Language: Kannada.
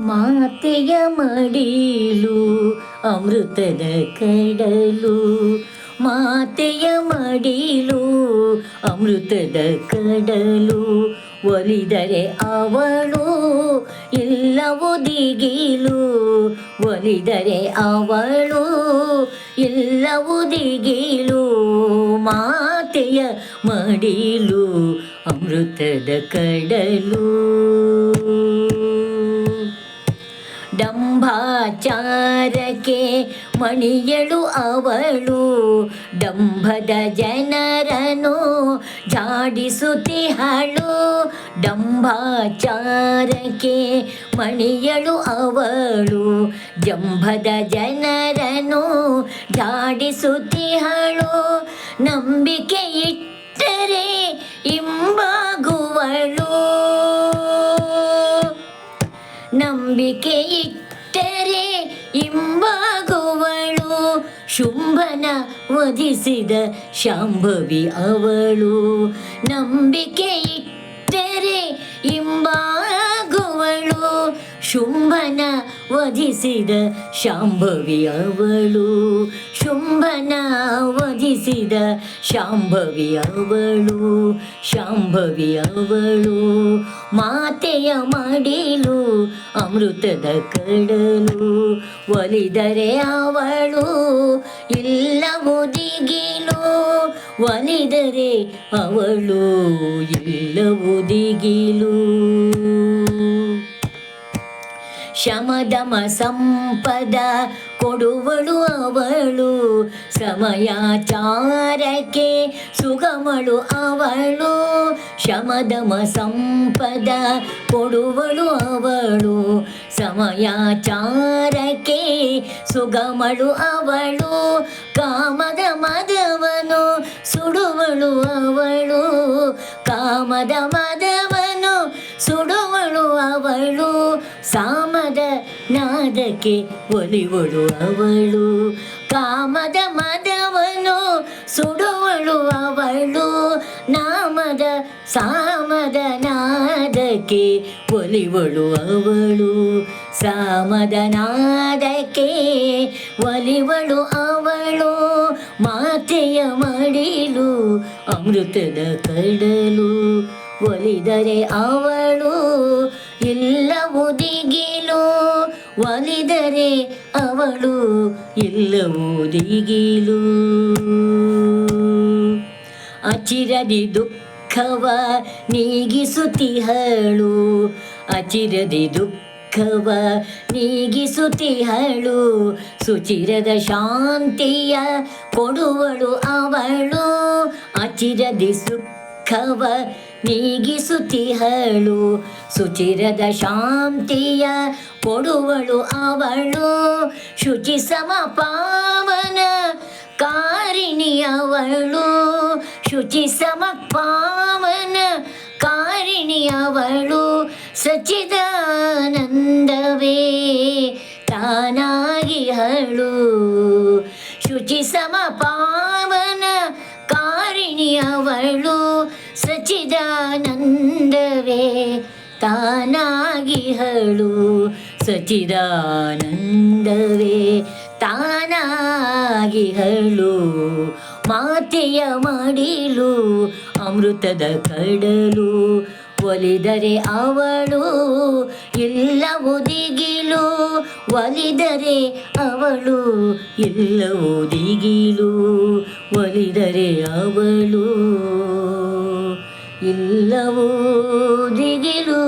ಮಾತೆಯ ಮಡಿಲು, ಅಮೃತದ ಕಡಲು. ಮಾತೆಯ ಮಡಿಲು, ಅಮೃತದ ಕಡಲು. ಒಲಿದರೆ ಅವಳು, ಎಲ್ಲವೂ ದಿಗಿಲು. ಒಲಿದರೆ ಅವಳು, ಎಲ್ಲವೂ ದಿಗಿಲು. ಮಾತೆಯ ಮಡಿಲು, ಅಮೃತದ ಕಡಲು. ಡಂಭಾಚಾರಕ್ಕೆ ಮಣಿಯಳು ಅವಳು. ಡಂಭದ ಜನರನು ಜಾಡಿಸುತ್ತಿಹಳು ಡಂಭಾಚಾರಕ್ಕೆ ಮಣಿಯಳು ಅವಳು. ಜಂಭದ ಜನರನು ಜಾಡಿಸುತ್ತಿಹಳು ನಂಬಿಕೆ ಇಟ್ಟರೆ ಇಂಬಾಗುವಳು ನಂಬಿಕೆ ಇಟ್ಟರೆ ಇಂಬಾಗುವಳು ಶುಂಭನ ವಧಿಸಿದ ಶಾಂಭವಿ ಅವಳು. ನಂಬಿಕೆ ಇಟ್ಟರೆ ಇಂಬಾಗುವಳು ಶುಂಭನ ವಧಿಸಿದ ಶಾಂಭವಿ ಅವಳು. ಶುಂಭನ ವಧಿಸಿದ ಶಾಂಭವಿಯವಳು ಶಾಂಭವಿಯವಳು, ಮಾತೆಯ ಮಡಿಲು ಅಮೃತದ ಕಡಲು ಒಲಿದರೆ ಅವಳು, ಇಲ್ಲ ದಿಗಿಲು ಒಲಿದರೆ ಅವಳು, ಇಲ್ಲ ದಿಗಿಲು ಶಮದಮ ಸಂಪದ ಕೊಡುವಳು ಅವಳು. ಸಮಯಾಚಾರಕ್ಕೆ ಸುಗಮಳು ಅವಳು. ಶಮದಮ ಸಂಪದ ಕೊಡುವಳು ಅವಳು. ಸಮಯಾಚಾರಕ್ಕೆ ಸುಗಮಳು ಅವಳು. ಕಾಮದ ಮದವನು ಸುಡುವಳು ಅವಳು. ಕಾಮದ ಮದವನು ಸುಡುವಳು ಅವಳು. ಸಾಮದ ನಾದಕ್ಕೆ ಒಲಿವಳು ಅವಳು. ಕಾಮದ ಮದವನು ಸುಡುವಳು ಅವಳು. ನಾಮದ, ಸಾಮದ ನಾದಕ್ಕೆ ಒಲಿವಳು ಅವಳು. ಸಾಮದ ನಾದಕ್ಕೆ ಒಲಿವಳು ಅವಳು. ಮಾತೆಯ ಮಡಿಲು ಅಮೃತದ ಕಡಲು ಒಲಿದರೆ ಅವಳು. ಇಲ್ಲವು ದಿಗಿಲು ಒಲಿದರೆ ಅವಳು ಎಲ್ಲ ದಿಗಿಲು ಅಚಿರದಿ ದುಃಖವ ನೀಗಿಸುತ್ತಿಹಳು, ಅಚಿರದಿ ದುಃಖವ ನೀಗಿಸುತ್ತಿಹಳು, ಸುಚಿರದ ಶಾಂತಿಯ ಕೊಡುವಳು ಅವಳು, ಅಚಿರದಿ ಸುಖವ ನೀಗಿಸುತ್ತಿಹಳು. ಸುಚಿರದ ಶಾಂತಿಯ ಕೊಡುವಳು ಅವಳು. ಶುಚಿ ಸಮ ಪಾವನ ಕಾರಿಣಿಯವಳು ಶುಚಿ ಸಮ ಪಾವನ ಕಾರಿಣಿಯವಳು ಸಚಿದಾನಂದವೇ ತಾನಾಗಿಹಳು. ಶುಚಿ ಸಮ ಪಾವನ ಕಾರಿಣಿ ಅವಳು ಸಚಿದಾನಂದವೇ ತಾನಾಗಿಹಳು ಸಚಿದಾನಂದವೇ ತಾನಾಗಿಹಳು ಮಾತೆಯ ಮಾಡಿಲು, ಅಮೃತದ ಕಡಲು. ಒಲಿದರೆ ಅವಳು ಎಲ್ಲವೂ ದಿಗಿಲು. ಒಲಿದರೆ ಅವಳು ಎಲ್ಲವೂ ದಿಗಿಲು. ಒಲಿದರೆ ಅವಳು. ಇಲ್ಲವೂ ದಿಗಿಲು